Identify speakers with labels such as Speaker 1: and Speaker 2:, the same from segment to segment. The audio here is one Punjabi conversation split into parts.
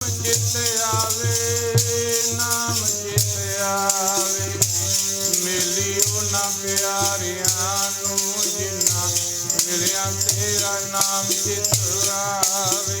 Speaker 1: ਚਿਤ ਆਵੇ ਨਾਮ ਚਿਤ ਆਵੇ ਮਿਲਿਓ ਨਾ ਪਿਆਰਿਆਂ ਨੂੰ ਜਿਨ੍ਹਾਂ ਮਿਲਿਆ ਤੇਰਾ ਨਾਮ ਚਿਤ ਆਵੇ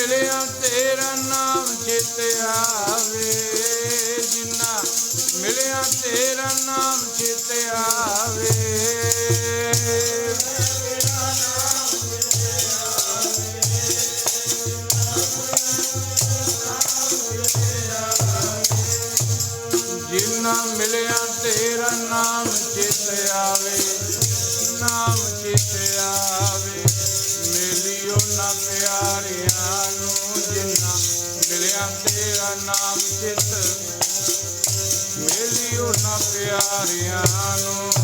Speaker 1: ਮਿਲਿਆ ਤੇਰਾ ਨਾਮ ਚਿਤ ਆਵੇ। ਜਿੰਨਾ ਮਿਲਿਆ ਤੇਰਾ ਨਾਮ ਚਿਤ ਆਵੇ। ਜਿੰਨਾ ਮਿਲਿਆ ਤੇਰਾ ਨਾਮ ਚਿਤ ਆਵੇ। ਮਿਲਿਓ ਪਿਆਰਿਆਂ ਨੂੰ ਜਿੰਨਾ ਮਿਲਿਆ ਤੇਰਾ ਨਾਮ ਚਿਤ ਮਿਲੀ ਨਾ ਪਿਆਰਿਆਂ ਨੂੰ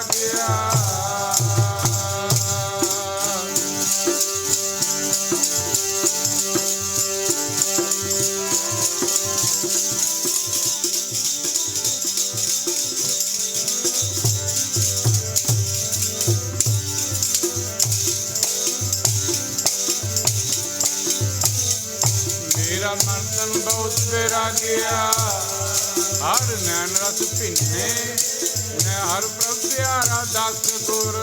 Speaker 1: ਬਹੁਤ ਮੇਰਾ ਮਨ ਤਨ ਬਹੁਤ ਡਰਾ ਗਿਆ। ਹਰ ਨੈਣ ਰਸ ਭਿੰਨੇ, ਮੈਂ ਹਰ ਪ੍ਰਭ ਪਿਆਰਾ ਦਸ ਗੁਰ।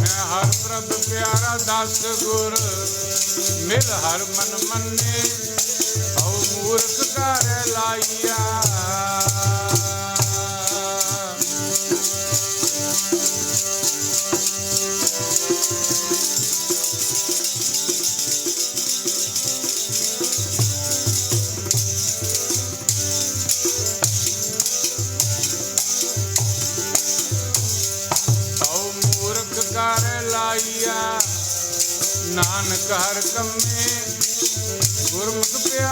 Speaker 1: ਮੈਂ ਹਰ ਪ੍ਰਭ ਪਿਆਰਾ ਦਸ ਗੁਰ। ਮਿਲ ਹਰ ਮਨ ਮੰਨੇ ਹਉ ਮੂਰਖ ਕਰ ਲਾਈਆ। ਕਰ ਲਾਈਆ। ਨਾਨਕ ਹਰ ਕੰਮੇ ਗੁਰਮੁਖ ਪਿਆਰਾ